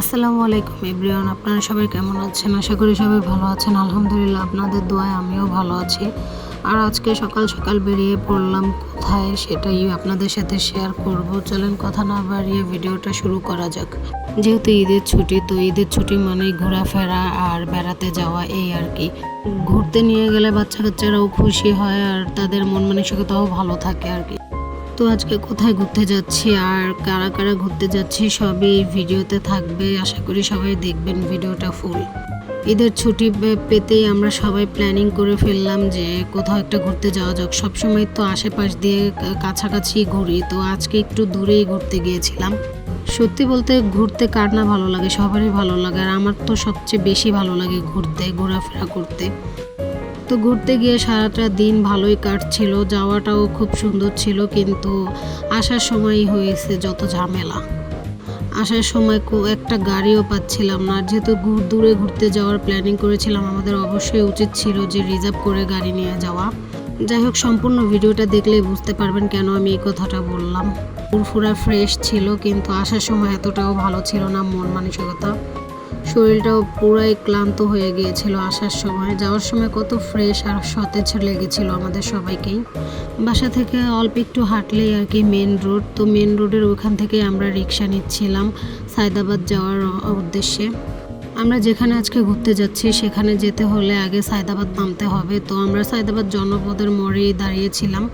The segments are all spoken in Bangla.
আসসালামু আলাইকুম, এভরিওয়ান, আপনারা সবাই কেমন আছেন? আশা করি সবাই ভালো আছেন। আলহামদুলিল্লাহ, আপনাদের দোয়ায় আমিও ভালো আছি। আর আজকে সকাল সকাল বেরিয়ে পড়লাম কোথায় সেটাই আপনাদের সাথে শেয়ার করব। চলেন কথা না বাড়িয়ে ভিডিওটা শুরু করা যাক। যেহেতু ঈদের ছুটি, তো ঈদের ছুটি মানেই ঘোরাফেরা আর বেড়াতে যাওয়া এই আর কি। ঘুরতে নিয়ে গেলে বাচ্চা কাচ্চারাও খুশি হয় আর তাদের মন মানসিকতাও ভালো থাকে আর কি। তো আজকে কোথায় ঘুরতে যাচ্ছি, আর কারা কারা ঘুরতে যাচ্ছি সবই ভিডিওতে থাকবে। আশা করি সবাই দেখবেন ভিডিওটা ফুল ঈদের ছুটি পেতেই আমরা সবাই প্ল্যানিং করে ফেললাম যে কোথাও একটা ঘুরতে যাওয়া যাক। সবসময় তো আশেপাশ দিয়ে কাছাকাছি ঘুরি, তো আজকে একটু দূরেই ঘুরতে গিয়েছিলাম। সত্যি বলতে ঘুরতে কার না ভালো লাগে? সবারই ভালো লাগে, আর আমার তো সবচেয়ে বেশি ভালো লাগে ঘুরতে, ঘোরাফেরা করতে। তো ঘুরতে গিয়ে সারাটা দিন ভালোই কাটছিল, যাওয়াটাও খুব সুন্দর ছিল, কিন্তু আসার সময়ই হয়েছে যত ঝামেলা। আসার সময় একটা গাড়িও পাচ্ছিলাম না, যেহেতু ঘুর- দূরে ঘুরতে যাওয়ার প্ল্যানিং করেছিলাম, আমাদের অবশ্যই উচিত ছিল যে রিজার্ভ করে গাড়ি নিয়ে যাওয়া। যাই হোক, সম্পূর্ণ ভিডিওটা দেখলেই বুঝতে পারবেন কেন আমি এই কথাটা বললাম। ফুরফুরা ফ্রেশ ছিল, কিন্তু আসার সময় এতটাও ভালো ছিল না, মন মানসিকতা। শরীরটাও পুরাই ক্লান্ত হয়ে গিয়েছিল আসার সময়। যাওয়ার সময় কত ফ্রেশ আর সতেজ লেগেছিল আমাদের সবাইকেই। বাসা থেকে অল্প একটু হাঁটলেই আর কি মেন রোড তো মেন রোডের ওখান থেকে আমরা রিক্সা নিচ্ছিলাম সায়দাবাদ যাওয়ার উদ্দেশ্যে। আমরা যেখানে আজকে ঘুরতে যাচ্ছি, সেখানে যেতে হলে আগে সায়দাবাদ নামতে হবে। তো আমরা সায়দাবাদ জনপদের মোড়েই দাঁড়িয়েছিলাম।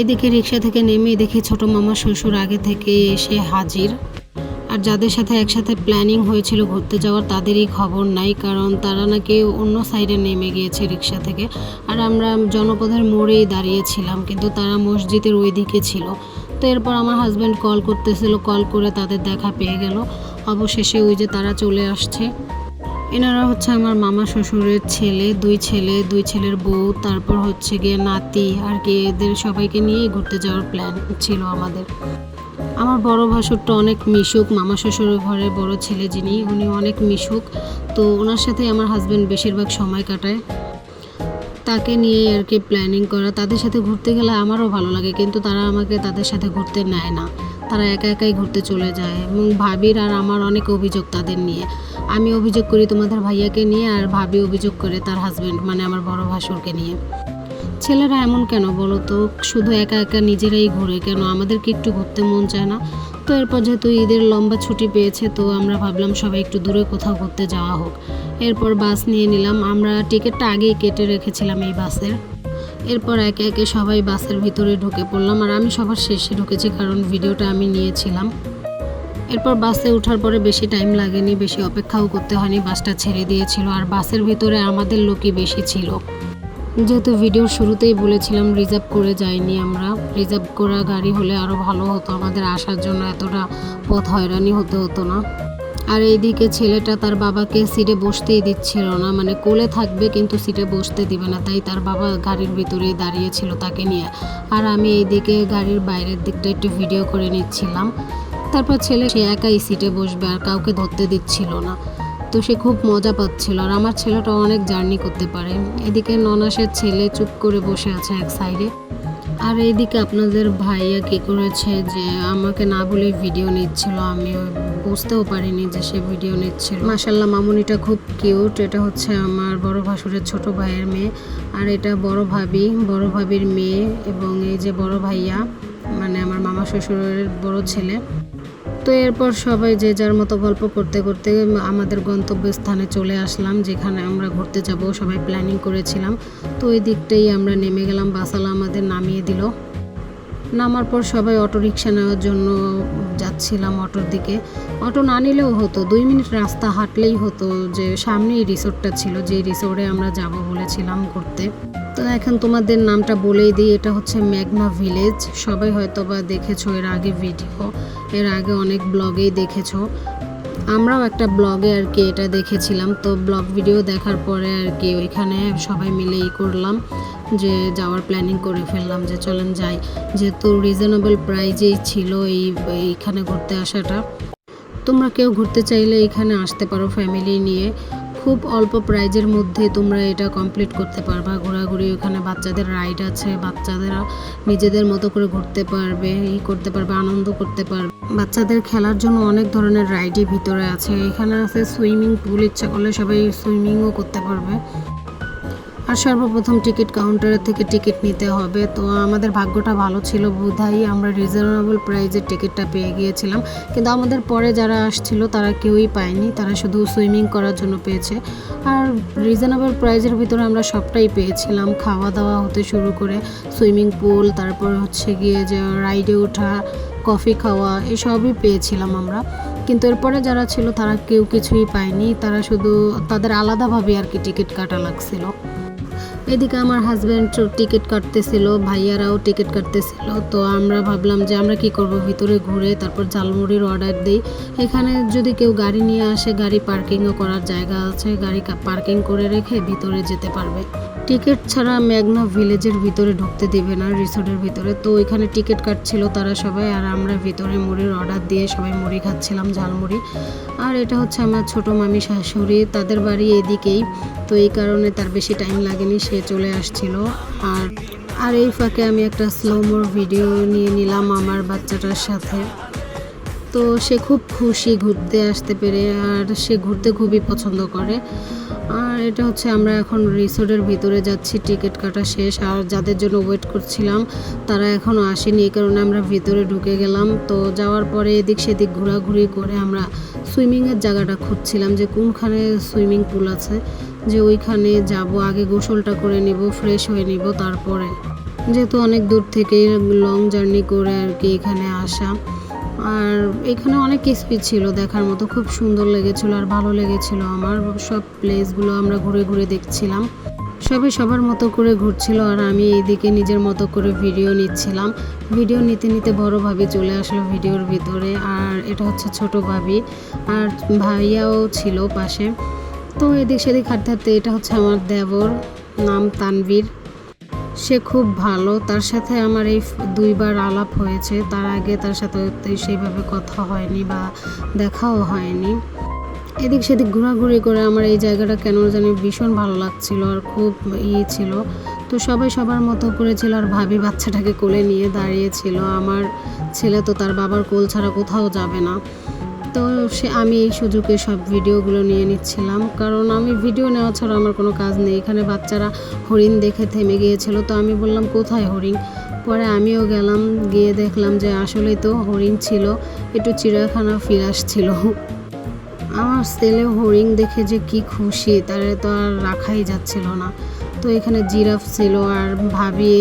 এদিকে রিক্সা থেকে নেমে দেখি ছোট মামা শ্বশুর আগে থেকে এসে হাজির। আর যাদের সাথে একসাথে প্ল্যানিং হয়েছিল ঘুরতে যাওয়ার তাদেরই খবর নাই, কারণ তারা নাকি অন্য সাইডে নেমে গিয়েছে রিক্সা থেকে। আর আমরা জনপদের মোড়েই দাঁড়িয়েছিলাম, কিন্তু তারা মসজিদের ওই দিকে ছিল। তো এরপর আমার হাজব্যান্ড কল করতেছিল কল করে তাদের দেখা পেয়ে গেল। অবশেষে ওই যে তারা চলে আসছে। এনারা হচ্ছে আমার মামা শ্বশুরের ছেলে, দুই ছেলে, দুই ছেলের বউ, তারপর হচ্ছে গিয়ে নাতি, আর কি এদের সবাইকে নিয়েই ঘুরতে যাওয়ার প্ল্যান ছিল আমাদের। আমার বড় ভাসুরটা অনেক মিশুক, মামা শ্বশুরের ঘরে বড় ছেলে যিনি, উনি অনেক মিশুক। তো ওনার সাথে আমার হাজব্যান্ড বেশিরভাগ সময় কাটায়। তাকে নিয়ে আর কি প্ল্যানিং করা। তাদের সাথে ঘুরতে গেলে আমারও ভালো লাগে, কিন্তু তারা আমাকে তাদের সাথে ঘুরতে নেয় না। তারা একা একাই ঘুরতে চলে যায় এবং ভাবির আর আমার অনেক অভিযোগ তাদের নিয়ে। আমি অভিযোগ করি তোমাদের ভাইয়াকে নিয়ে আর ভাবি অভিযোগ করে তার হাজব্যান্ড মানে আমার বড় ভাসুরকে নিয়ে। ছেলেরা এমন কেন বলো তো? শুধু একা একা নিজেরাই ঘুরে কেন? আমাদেরকে একটু ঘুরতে মন চায় না। তো এরপর যেহেতু ঈদের লম্বা ছুটি পেয়েছে, তো আমরা ভাবলাম সবাই একটু দূরে কোথাও ঘুরতে যাওয়া হোক। এরপর বাস নিয়ে নিলাম। আমরা টিকিটটা আগেই কেটে রেখেছিলাম এই বাসের এরপর একে একে সবাই বাসের ভিতরে ঢুকে পড়লাম আর আমি সবার শেষে ঢুকেছি কারণ ভিডিওটা আমি নিয়েছিলাম। এরপর বাসে ওঠার পরে বেশি টাইম লাগেনি, বেশি অপেক্ষাও করতে হয়নি। বাসটা ছেড়ে দিয়েছিল আর বাসের ভিতরে আমাদের লোকই বেশি ছিল। যেহেতু ভিডিওর শুরুতেই বলেছিলাম রিজার্ভ করে যাইনি আমরা, রিজার্ভ করা গাড়ি হলে আরও ভালো হতো। আমাদের আসার জন্য এতটা পথ হয়রানি হতে হতো না। আর এইদিকে ছেলেটা তার বাবাকে সিটে বসতেই দিচ্ছিল না। মানে কোলে থাকবে কিন্তু সিটে বসতে দিবে না। তাই তার বাবা গাড়ির ভিতরেই দাঁড়িয়েছিল তাকে নিয়ে। আর আমি এইদিকে গাড়ির বাইরের দিকটা একটু ভিডিও করে নিচ্ছিলাম। তারপর ছেলে সে একাই সিটে বসবে আর কাউকে ধরতে দিচ্ছিল না। তো সে খুব মজা পাচ্ছিল আর আমার ছেলেটা অনেক জার্নি করতে পারে। এদিকে ননাসের ছেলে চুপ করে বসে আছে এক সাইডে আর এইদিকে আপনাদের ভাইয়া কি করেছে যে আমাকে না বলে ভিডিও নিচ্ছিল, আমি বুঝতেও পারিনি যে সে ভিডিও নিচ্ছিল। মাসাল্লাহ মামুনিটা খুব কিউট এটা হচ্ছে আমার বড় ভাসুরের ছোট ভাইয়ের মেয়ে। আর এটা বড় ভাবি, বড় ভাবির মেয়ে এবং এই যে বড় ভাইয়া মানে আমার মামা শ্বশুরের বড় ছেলে। তো এরপর সবাই যে যার মতো গল্প করতে করতে আমাদের গন্তব্যস্থানে চলে আসলাম, যেখানে আমরা ঘুরতে যাব। সবাই প্ল্যানিং করেছিলাম। তো ওই দিকটাই আমরা নেমে গেলাম। বাসালা আমাদের নামিয়ে দিল। নামার পর সবাই অটো রিক্সা নেওয়ার জন্য যাচ্ছিলাম অটোর দিকে। অটো না নিলেও হতো। দুই মিনিট রাস্তা হাঁটলেই হতো যে সামনেই রিসোর্টটা ছিল, যে রিসোর্টে আমরা যাব বলেছিলাম ঘুরতে। তো এখন তোমাদের নামটা বলেই দিই, এটা হচ্ছে ম্যাগনা ভিলেজ। সবাই হয়তো বা দেখেছ এর আগে ভিডিও, এর আগে অনেক ব্লগেই দেখেছ। আমরাও একটা ব্লগে আর কি এটা দেখেছিলাম। তো ব্লগ ভিডিও দেখার পরে আর কি ওইখানে সবাই মিলে ই করলাম। যে যাওয়ার প্ল্যানিং করে ফেললাম যে চলেন যাই। যেহেতু রিজনেবল প্রাইজেই ছিল এই, এইখানে ঘুরতে আসাটা। তোমরা কেউ ঘুরতে চাইলে এখানে আসতে পারো ফ্যামিলি নিয়ে। খুব অল্প প্রাইজের মধ্যে তোমরা এটা কমপ্লিট করতে পারবা। ঘোরাঘুরি ওখানে বাচ্চাদের রাইড আছে, বাচ্চাদেরা নিজেদের মতো করে ঘুরতে পারবে, ই করতে পারবে, আনন্দ করতে পারবে। বাচ্চাদের খেলার জন্য অনেক ধরনের রাইডই ভিতরে আছে। এখানে আছে সুইমিং পুল ইচ্ছা করলে সবাই সুইমিংও করতে পারবে। আর সর্বপ্রথম টিকিট কাউন্টারের থেকে টিকিট নিতে হবে। তো আমাদের ভাগ্যটা ভালো ছিল বোধহয় আমরা রিজনেবল প্রাইজের টিকিটটা পেয়ে গিয়েছিলাম। কিন্তু আমাদের পরে যারা আসছিল, তারা কেউই পায়নি, তারা শুধু সুইমিং করার জন্য পেয়েছে। আর রিজনেবল প্রাইজের ভিতরে আমরা সবটাই পেয়েছিলাম খাওয়া দাওয়া হতে শুরু করে সুইমিং পুল, তারপর হচ্ছে গিয়ে যে রাইডে ওঠা, কফি খাওয়া, এসবই পেয়েছিলাম আমরা। কিন্তু এরপরে যারা ছিল, তারা কেউ কিছুই পায়নি, তারা শুধু তাদের আলাদাভাবে আর কি টিকিট কাটা লাগছিল। এদিকে আমার হাজব্যান্ড টিকিট কাটতেছিল, ভাইয়ারাও টিকিট কাটতেছিল, তো আমরা ভাবলাম যে আমরা কি করব? ভিতরে ঘুরে তারপর ঝালমুড়ির অর্ডার দিই। এখানে যদি কেউ গাড়ি নিয়ে আসে, গাড়ি পার্কিংও করার জায়গা আছে, গাড়ি পার্কিং করে রেখে ভিতরে যেতে পারবে। টিকিট ছাড়া মেঘনা ভিলেজের ভিতরে ঢুকতে দিবে না, রিসোর্টের ভিতরে। তো ওইখানে টিকিট কাটছিল তারা সবাই, আর আমরা ভিতরে মুড়ির অর্ডার দিয়ে সবাই মুড়ি খাচ্ছিলাম, ঝালমুড়ি। আর এটা হচ্ছে আমার ছোট মামি শাশুড়ি, তাদের বাড়ি এদিকেই। তো এই কারণে তার বেশি টাইম লাগেনি, সে চলে আসছিল। আর আর এই ফাঁকে আমি একটা স্লোমোর ভিডিও নিয়ে নিলাম আমার বাচ্চাটার সাথে। তো সে খুব খুশি ঘুরতে আসতে পেরে আর সে ঘুরতে খুবই পছন্দ করে। আর এটা হচ্ছে আমরা এখন রিসোর্টের ভিতরে যাচ্ছি, টিকিট কাটা শেষ। আর যাদের জন্য ওয়েট করছিলাম, তারা এখনও আসেনি, এই কারণে আমরা ভিতরে ঢুকে গেলাম। তো যাওয়ার পরে এদিক সেদিক ঘোরাঘুরি করে আমরা সুইমিংয়ের জায়গাটা খুঁজছিলাম যে কোনখানে সুইমিং পুল আছে, যে ওইখানে যাব, আগে গোসলটা করে নিব, ফ্রেশ হয়ে নিব, তারপরে। যেহেতু অনেক দূর থেকে লং জার্নি করে আর কি এখানে আসা। আর এখানে অনেক কিছুই ছিল দেখার মতো, খুব সুন্দর লেগেছিল আর ভালো লেগেছিল আমার। সব প্লেসগুলো আমরা ঘুরে ঘুরে দেখছিলাম। সবাই সবার মতো করে ঘুরছিল আর আমি এইদিকে নিজের মতো করে ভিডিও নিচ্ছিলাম। ভিডিও নিতে নিতে বড় ভাবি চলে আসলো ভিডিওর ভিতরে আর এটা হচ্ছে ছোট ভাবি আর ভাইয়াও ছিল পাশে। তো এদিক সেদিক হাঁটতে হাঁটতে এটা হচ্ছে আমার দেবর, নাম তানভীর। সে খুব ভালো। তার সাথে আমার এই দুইবার আলাপ হয়েছে। তার আগে তার সাথে সেইভাবে কথা হয়নি বা দেখাও হয়নি। এদিক সেদিক ঘোরাঘুরি করে আমার এই জায়গাটা কেন জানি ভীষণ ভালো লাগছিল আর খুব ইয়ে ছিল। তো সবাই সবার মতো করেছিল আর ভাবি বাচ্চাটাকে কোলে নিয়ে দাঁড়িয়েছিল আমার ছেলে তো তার বাবার কোল ছাড়া কোথাও যাবে না। তো সে আমি এই সুযোগে সব ভিডিওগুলো নিয়ে নিচ্ছিলাম। কারণ আমি ভিডিও নেওয়া ছাড়া আমার কোনো কাজ নেই। এখানে বাচ্চারা হরিণ দেখে থেমে গিয়েছিল। তো আমি বললাম, কোথায় হরিণ? পরে আমিও গেলাম, গিয়ে দেখলাম যে আসলেই তো হরিণ ছিল। একটু চিড়িয়াখানা ফিরে আসছিল। আমার ছেলে হরিণ দেখে যে কি খুশি, তারে তো আর রাখাই যাচ্ছিল না। তো এখানে জিরাফ ছিল আর ভাবি,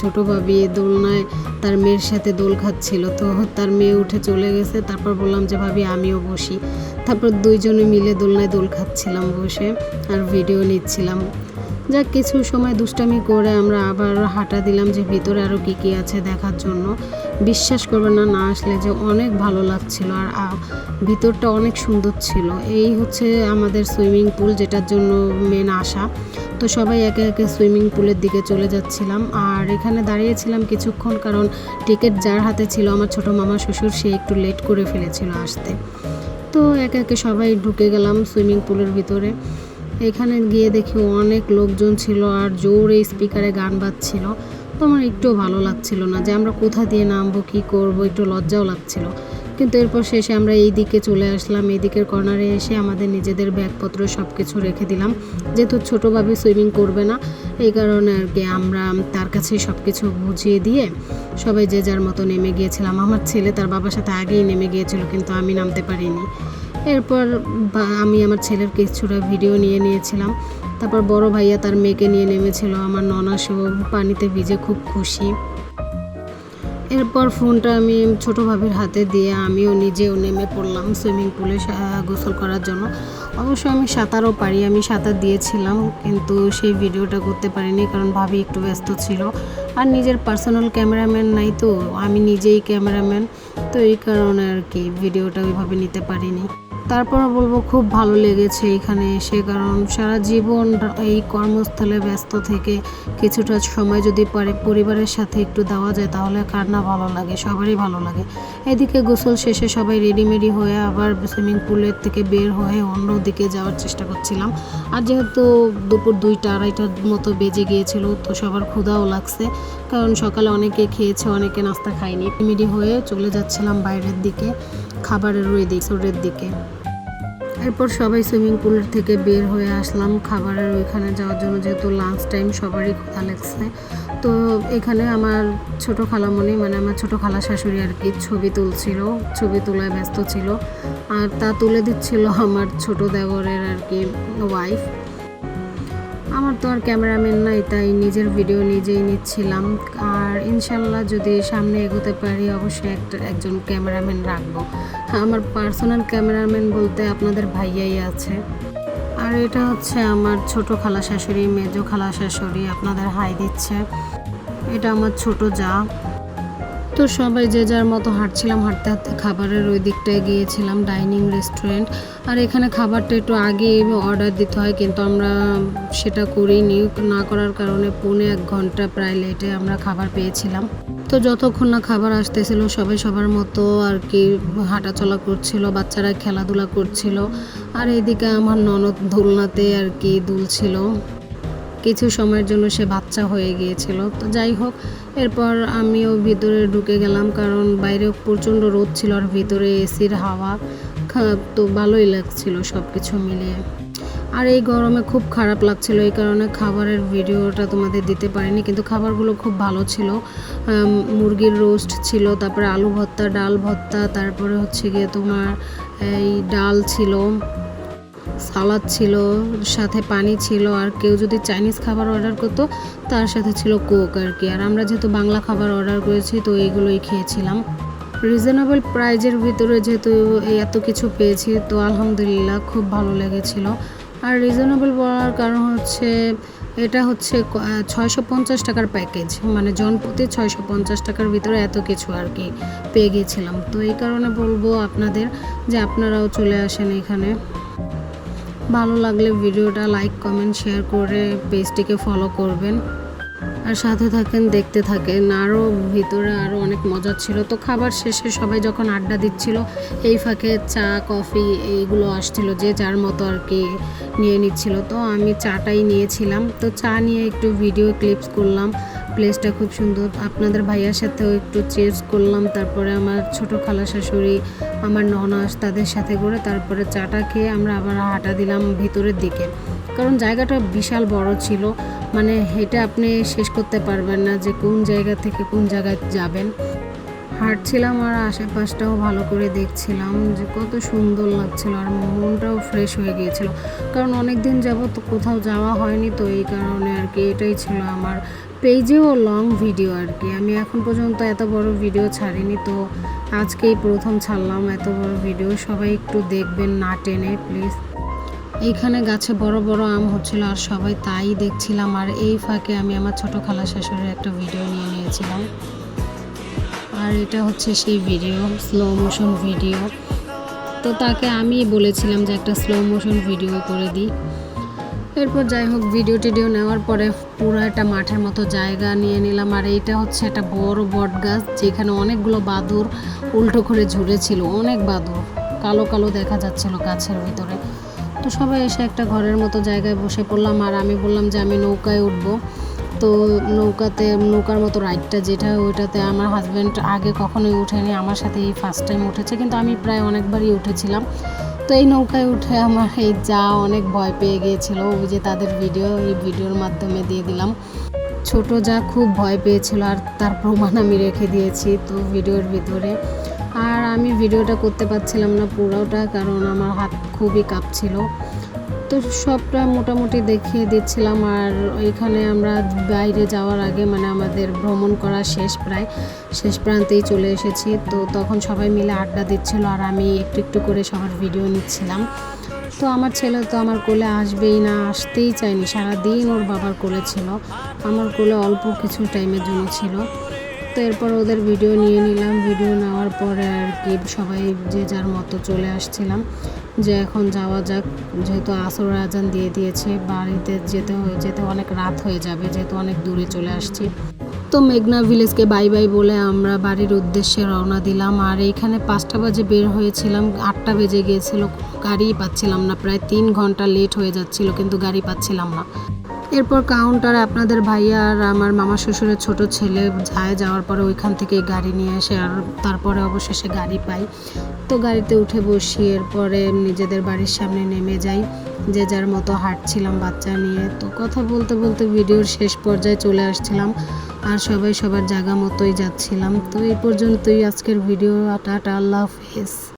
ছোট ভাবি দোলনায় তার মেয়ের সাথে দোল খাচ্ছিল। তো তার মেয়ে উঠে চলে গেছে। তারপর বললাম যে, ভাবি, আমিও বসি। তারপর দুইজনে মিলে দোলনায় দোল খাচ্ছিলাম বসে আর ভিডিও নিচ্ছিলাম। যাক, কিছু সময় দুষ্টামি করে আমরা আবার হাঁটা দিলাম যে ভিতরে আরও কী কী আছে দেখার জন্য। বিশ্বাস করবে না না আসলে যে অনেক ভালো লাগছিল আর ভিতরটা অনেক সুন্দর ছিল। এই হচ্ছে আমাদের সুইমিং পুল যেটার জন্য মেন আসা তো সবাই একে একে সুইমিং পুলের দিকে চলে যাচ্ছিলাম। আর এখানে দাঁড়িয়েছিলাম কিছুক্ষণ কারণ টিকিট যার হাতে ছিল আমার ছোট মামা শ্বশুর, সে একটু লেট করে ফেলেছিল আসতে। তো একে একে সবাই ঢুকে গেলাম সুইমিং পুলের ভিতরে। এখানে গিয়ে দেখি অনেক লোকজন ছিল আর জোরে স্পিকারে গান বাজছিল। তো আমার একটুও ভালো লাগছিল না যে আমরা কোথা দিয়ে নামবো, কী করব, একটু লজ্জাও লাগছিল। কিন্তু এরপর শেষে আমরা এই দিকে চলে আসলাম, এই দিকের কর্নারে এসে আমাদের নিজেদের ব্যাগপত্র সব কিছু রেখে দিলাম। যেহেতু ছোটোভাবে সুইমিং করবে না, এই কারণে আর কি আমরা তার কাছে সব কিছু বুঝিয়ে দিয়ে সবাই যে যার মতো নেমে গিয়েছিলাম। আমার ছেলে তার বাবার সাথে আগেই নেমে গিয়েছিল, কিন্তু আমি নামতে পারিনি। এরপর আমি আমার ছেলের কিছুটা ভিডিও নিয়ে নিয়েছিলাম। তারপর বড় ভাইয়া তার মেয়েকে নিয়ে নেমেছিল। আমার ননা সেও পানিতে ভিজে খুব খুশি। এরপর ফোনটা আমি ছোট ভাবির হাতে দিয়ে আমিও নিজেও নেমে পড়লাম সুইমিং পুলে গোসল করার জন্য। অবশ্য আমি সাঁতারও পারি, আমি সাঁতার দিয়েছিলাম, কিন্তু সেই ভিডিওটা করতে পারিনি কারণ ভাবি একটু ব্যস্ত ছিল। আর নিজের পার্সোনাল ক্যামেরাম্যান নাই তো, আমি নিজেই ক্যামেরাম্যান, তো এই কারণে আর কি ভিডিওটা ওইভাবে নিতে পারিনি। তারপর বলব খুব ভালো লেগেছে এখানে এসে, কারণ সারা জীবন এই কর্মস্থলে ব্যস্ত থেকে কিছুটা সময় যদি পারে পরিবারের সাথে একটু দেওয়া যায়, তাহলে কার না ভালো লাগে? সবারই ভালো লাগে। এদিকে গোসল শেষে সবাই রেডিমেডি হয়ে আবার সুইমিং পুলের থেকে বের হয়ে অন্য দিকে যাওয়ার চেষ্টা করছিলাম। আর যেহেতু দুপুর দুইটা, আড়াইটার মতো বেজে গিয়েছিল, তো সবার ক্ষুধাও লাগছে। কারণ সকালে অনেকে খেয়েছে, অনেকে নাস্তা খায়নি। রেডিমেডি হয়ে চলে যাচ্ছিলাম বাইরের দিকে, খাবারের ওই দিক রোডের দিকে। এরপর সবাই সুইমিং পুলের থেকে বের হয়ে আসলাম। খাবারের ওইখানে যাওয়ার জন্য যেহেতু লাঞ্চ টাইম সবারই ক্ষুধা লাগছে। তো এখানে আমার ছোট খালামণি মানে আমার ছোট খালা শাশুড়ি আর কি, ছবি তুলছিল, ছবি তোলায় ব্যস্ত ছিল। আর তা তুলে দিচ্ছিল আমার ছোট দেবরের আর কি ওয়াইফ আমার তো আর ক্যামেরাম্যান নাই, তাই নিজের ভিডিও নিজেই নিচ্ছিলাম। আর ইনশাল্লাহ যদি সামনে এগোতে পারি, অবশ্যই একটা, একজন ক্যামেরাম্যান রাখব। আমার পার্সোনাল ক্যামেরাম্যান বলতে আপনাদের ভাইয়াই আছে। আর এটা হচ্ছে আমার ছোট খালা শাশুড়ি, মেজো খালা শাশুড়ি, আপনাদের হাই দিচ্ছে। আমার ছোট যা। তো সবাই যে যার মতো হাঁটছিলাম, হাঁটতে হাঁটতে খাবারের ওই দিকটায় গিয়েছিলাম, ডাইনিং রেস্টুরেন্ট। আর এখানে খাবারটা একটু আগে অর্ডার দিতে হয়, কিন্তু আমরা সেটা করিনি। না করার কারণে পৌনে এক ঘণ্টা প্রায় লেটে আমরা খাবার পেয়েছিলাম। তো যতক্ষণ না খাবার আসতেছিল, সবাই সবার মতো আর কি হাঁটাচলা করছিল, বাচ্চারা খেলাধুলা করছিল। আর এদিকে আমার ননদ দোলনাতে আর কি দুলছিল। কিছু সময়ের জন্য সে বাচ্চা হয়ে গিয়েছিল। তো যাই হোক, এরপর আমিও ভিতরে ঢুকে গেলাম কারণ বাইরে প্রচণ্ড রোদ ছিল আর ভিতরে এসির হাওয়া তো ভালোই লাগছিল সব কিছু মিলিয়ে। আর এই গরমে খুব খারাপ লাগছিল, এই কারণে খাবারের ভিডিওটা তোমাদের দিতে পারিনি, কিন্তু খাবারগুলো খুব ভালো ছিল। মুরগির রোস্ট ছিল, তারপরে আলু ভর্তা, ডাল ভর্তা, তারপরে হচ্ছে গিয়ে তোমার এই ডাল ছিল। সালাদ ছিল, সাথে পানি ছিল, আর কেউ যদি চাইনিজ খাবার অর্ডার করতো, তার সাথে ছিল কোক আর কি। আর আমরা যেহেতু বাংলা খাবার অর্ডার করেছি, তো এইগুলোই খেয়েছিলাম। রিজনেবল প্রাইজের ভিতরে যেহেতু এত কিছু পেয়েছি, তো আলহামদুলিল্লাহ খুব ভালো লেগেছিল। আর রিজনেবল বলার কারণ হচ্ছে, এটা হচ্ছে ছয়শো পঞ্চাশ টাকার প্যাকেজ। মানে জনপ্রতি ছয়শো পঞ্চাশ টাকার ভিতরে এত কিছু আর কি পেয়ে গিয়েছিলাম তো এই কারণে বলব আপনাদের যে আপনারাও চলে আসেন এখানে। ভালো লাগলে ভিডিওটা লাইক, কমেন্ট, শেয়ার করে পেজটিকে ফলো করবেন। আর সাথে থাকেন, দেখতে থাকেন। আরও ভিতরে আরও অনেক মজা ছিল। তো খাবার শেষে সবাই যখন আড্ডা দিচ্ছিল, এই ফাঁকে চা, কফি এইগুলো আসছিল, যে যার মতো আর কি নিয়ে নিচ্ছিল। তো আমি চাটাই নিয়েছিলাম। তো চা নিয়ে একটু ভিডিও ক্লিপস করলাম। প্লেসটা খুব সুন্দর। আপনাদের ভাইয়ার সাথেও একটু চেস করলাম। তারপরে আমার ছোট খালা শাশুড়ি, আমার ননাস তাদের সাথে করে তারপরে চাটা খেয়ে আমরা আবার হাঁটা দিলাম ভিতরের দিকে। কারণ জায়গাটা বিশাল বড় ছিল। মানে হেঁটে আপনি শেষ করতে পারবেন না যে কোন জায়গা থেকে কোন জায়গায় যাবেন। হাঁটছিলাম আর আশেপাশটাও ভালো করে দেখছিলাম যে কত সুন্দর লাগছিল আর মনটাও ফ্রেশ হয়ে গিয়েছিল। কারণ অনেক দিন যাবত কোথাও যাওয়া হয়নি তো এই কারণে আর কি এটাই ছিল আমার পেজেও লং ভিডিও আর কি। আমি এখন পর্যন্ত এত বড় ভিডিও ছাড়িনি, তো আজকেই প্রথম ছাড়লাম এত বড় ভিডিও সবাই একটু দেখবেন না টেনে প্লিজ এইখানে গাছে বড় বড় আম হচ্ছিল আর সবাই তাই দেখছিলাম। আর এই ফাঁকে আমি আমার ছোট খালা শাশুড়ির একটা ভিডিও নিয়ে নিয়েছিলাম। আর এটা হচ্ছে সেই ভিডিও স্লো মোশন ভিডিও তো তাকে আমি বলেছিলাম যে একটা স্লো মোশন ভিডিও করে দিই। এরপর যাই হোক ভিডিও টিডিও নেওয়ার পরে পুরো একটা মাঠের মতো জায়গা নিয়ে নিলাম। আর এইটা হচ্ছে একটা বড় বট গাছ, যেখানে অনেকগুলো বাদুর উল্টো করে ঝুড়েছিল অনেক বাদুর। কালো কালো দেখা যাচ্ছিল গাছের ভিতরে। তো সবাই এসে একটা ঘরের মতো জায়গায় বসে পড়লাম, আর আমি বললাম যে আমি নৌকায় উঠবো। তো নৌকাতে, নৌকার মতো রাইডটা যেটা, ওইটাতে আমার হাজব্যান্ড আগে কখনোই উঠেনি, আমার সাথে এই ফার্স্ট টাইম উঠেছে, কিন্তু আমি প্রায় অনেকবারই উঠেছিলাম। তো এই নৌকায় উঠে আমার এই যা অনেক ভয় পেয়ে গিয়েছিল ওই যে তাদের ভিডিও এই ভিডিওর মাধ্যমে দিয়ে দিলাম। ছোট যা খুব ভয় পেয়েছিল, আর তার প্রমাণ আমি রেখে দিয়েছি তো ভিডিওর ভিতরে। আর আমি ভিডিওটা করতে পারছিলাম না পুরোটা, কারণ আমার হাত খুবই কাঁপছিল। তো সবটা মোটামুটি দেখিয়ে দিচ্ছিলাম আর ওইখানে আমরা বাইরে যাওয়ার আগে মানে আমাদের ভ্রমণ করা শেষ প্রায়, শেষ প্রান্তেই চলে এসেছি। তো তখন সবাই মিলে আড্ডা দিচ্ছিল আর আমি একটু একটু করে সবার ভিডিও নিচ্ছিলাম। তো আমার ছেলে তো আমার কোলে আসবেই না, আসতেই চায়নি। সারাদিন ওর বাবার কোলে ছিল। আমার কোলে অল্প কিছু টাইমের জন্য ছিল। তো এরপর ওদের ভিডিও নিয়ে নিলাম। ভিডিও নেওয়ার পরে আর কি সবাই যে যার মতো চলে আসছিলাম। যে এখন যাওয়া যাক, যেহেতু আসর আজান দিয়ে দিয়েছে, বাড়িতে যেতে হয়ে যেতে অনেক রাত হয়ে যাবে, যেহেতু অনেক দূরে চলে আসছি। তো মেঘনা ভিলেজকে বাই বাই বলে আমরা বাড়ির উদ্দেশ্যে রওনা দিলাম। আর এইখানে পাঁচটা বাজে বের হয়েছিলাম, আটটা বেজে গিয়েছিল গাড়িই পাচ্ছিলাম না, প্রায় তিন ঘণ্টা লেট হয়ে যাচ্ছিল, কিন্তু গাড়ি পাচ্ছিলাম না। এরপর কাউন্টারে আপনাদের ভাইয়া আর আমার মামা শ্বশুরের ছোট ছেলে যায়, যাওয়ার পরে ওইখান থেকে গাড়ি নিয়ে এসে আর তারপরে অবশেষে গাড়ি পাই। তো গাড়িতে উঠে বসি, এরপরে নিজেদের বাড়ির সামনে নেমে যাই। যে যার মতো হাঁটছিলাম বাচ্চা নিয়ে। তো কথা বলতে বলতে ভিডিওর শেষ পর্যায়ে চলে আসছিলাম আর সবাই সবার জায়গা মতোই যাচ্ছিলাম। তো এই পর্যন্তই আজকের ভিডিও টাটা আল্লাহ হাফিজ।